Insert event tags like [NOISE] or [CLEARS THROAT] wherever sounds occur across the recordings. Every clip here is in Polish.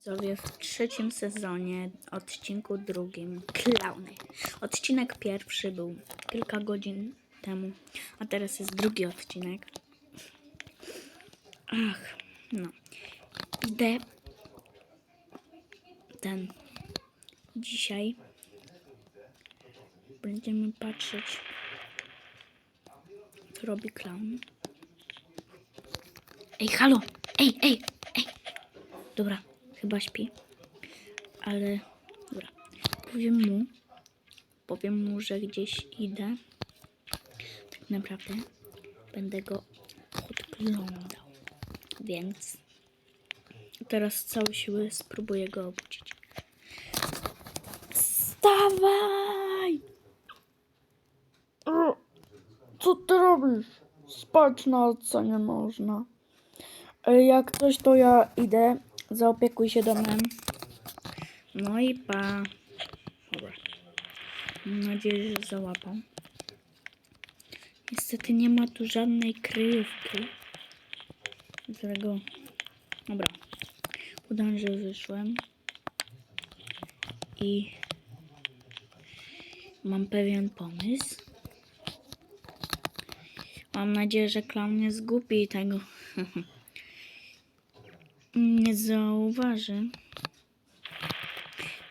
Widzowie w trzecim sezonie, odcinku drugim, klauny. Odcinek pierwszy był kilka godzin temu, a teraz jest drugi odcinek. Ach, no. Idę ten dzisiaj będziemy patrzeć, co robi klaun. Ej, halo! Ej, ej, ej! Dobra, chyba śpi. Ale dobra. Powiem mu. Powiem mu, że gdzieś idę. Tak naprawdę będę go podglądał. Więc teraz z całej siły spróbuję go obudzić. Wstawaj! E, Co ty robisz? Spać na nie można. E, Jak coś, to ja idę. Zaopiekuj się domem. No i pa. Dobra. Mam nadzieję, że załapał. Niestety nie ma tu żadnej kryjówki. Którego... Dobra. Udam, że wyszłem. I... Mam pewien pomysł. Mam nadzieję, że klan nie zgubi tego. [LAUGHS] nie zauważy.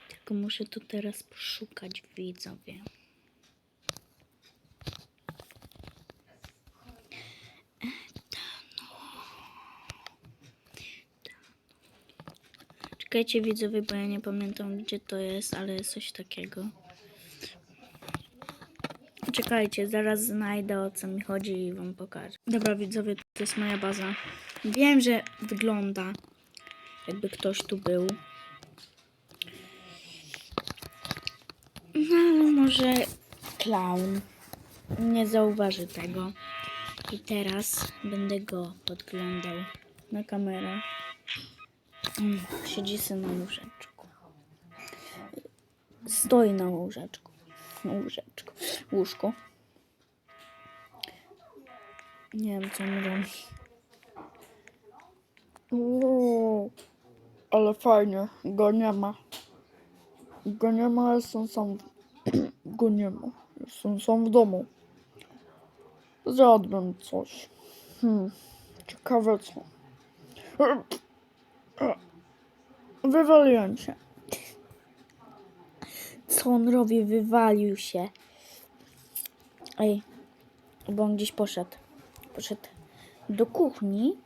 Tylko muszę tu teraz poszukać widzowie. Czekajcie widzowie, bo ja nie pamiętam gdzie to jest, ale jest coś takiego. Czekajcie, zaraz znajdę o co mi chodzi i wam pokażę. Dobra widzowie, to jest moja baza. Wiem, że wygląda jakby ktoś tu był. No ale może klaun nie zauważy tego. I teraz będę go podglądał na kamerę. Mm, Siedzi sobie na łóżeczku. Stoi na łóżeczku. Na łóżeczku. Łóżku. Nie wiem co on robi. Uuu, ale fajnie, go nie ma. Go nie ma, jestem [CLEARS THROAT] sam. Go nie ma, sam w domu. Zjadłem coś. Hmm, ciekawe co. [CLEARS THROAT] Wywaliłem się. Co on robi? Wywalił się. Ej, bo on gdzieś poszedł. Poszedł do kuchni.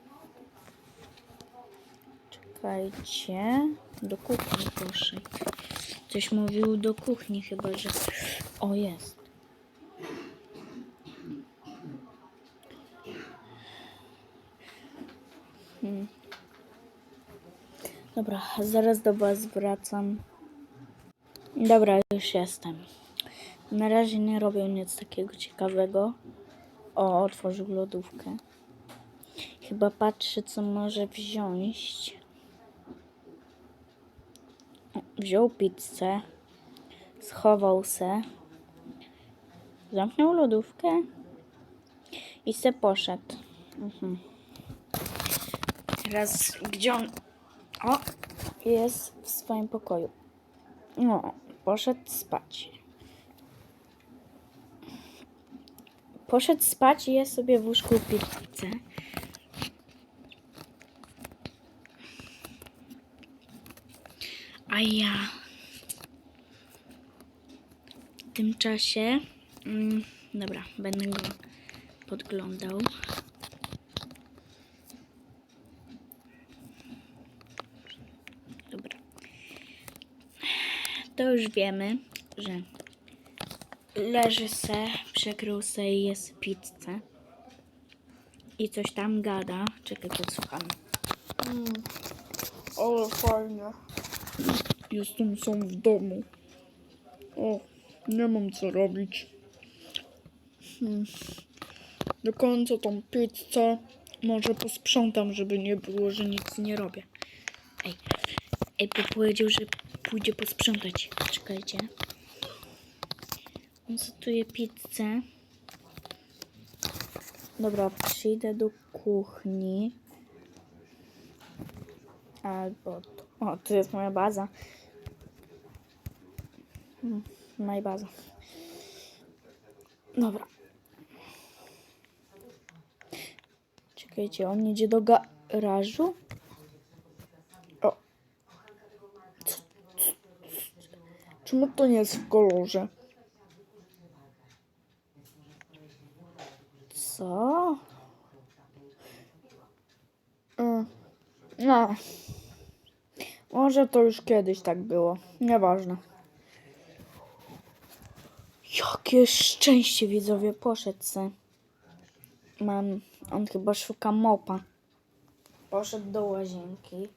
Czekajcie. Do kuchni poszedł. Coś mówił do kuchni chyba, że... O, jest. Hmm. Dobra, zaraz do was wracam. Dobra, już jestem. Na razie nie robię nic takiego ciekawego. O, otworzył lodówkę. Chyba patrzy, co może wziąć. Wziął pizzę. Schował se. Zamknął lodówkę. I se poszedł. Mhm. Teraz gdzie on... O! Jest w swoim pokoju. No, poszedł spać. Poszedł spać i ja sobie w łóżku pizzę. A ja w tym czasie. Mm, dobra, będę go podglądał. Dobra. To już wiemy, że leży se, przekrył se i jest pizzę. I coś tam gada. Czekaj, podsłucham. Mm, ale fajnie. Jestem sam w domu. O, nie mam co robić. Hmm. Do końca tą pizzę może posprzątam, żeby nie było, że nic nie robię. Ej, ej, powiedział, że pójdzie posprzątać. Czekajcie. On pizzę. Dobra, przyjdę do kuchni. Albo tu. O, tu jest moja baza. Mm, Moja baza. Dobra. Czekajcie, on idzie do garażu? O. Czemu to nie jest w kolorze? Co? Mm. No. Może to już kiedyś tak było. Nieważne. Jakie szczęście widzowie, poszedł se. Mam, on chyba szuka mopa. Poszedł do łazienki.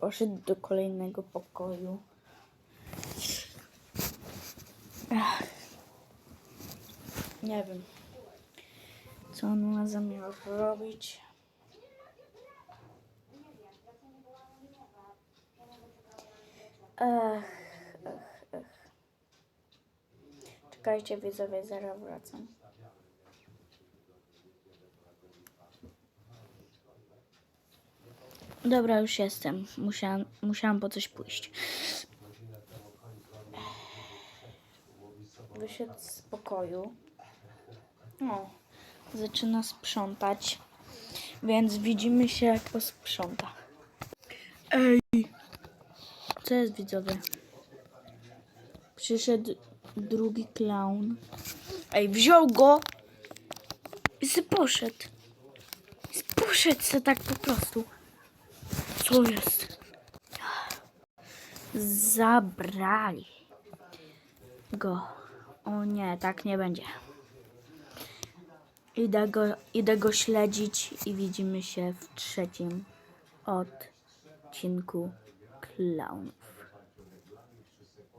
Poszedł do kolejnego pokoju. Ach. Nie wiem, co on ma zamiar robić. Ech, ech, ech. Czekajcie widzowie, zaraz wracam. Dobra, już jestem. Musiałam, musiałam po coś pójść. Wyszedł z pokoju. O, zaczyna sprzątać. Więc widzimy się, jak posprząta. Ej, Co jest widzowie? Przyszedł drugi klaun. Ej, wziął go i se poszedł. Poszedł se tak po prostu. Co jest? Zabrali go. O nie, tak nie będzie. Idę go, idę go śledzić i widzimy się w trzecim odcinku clown.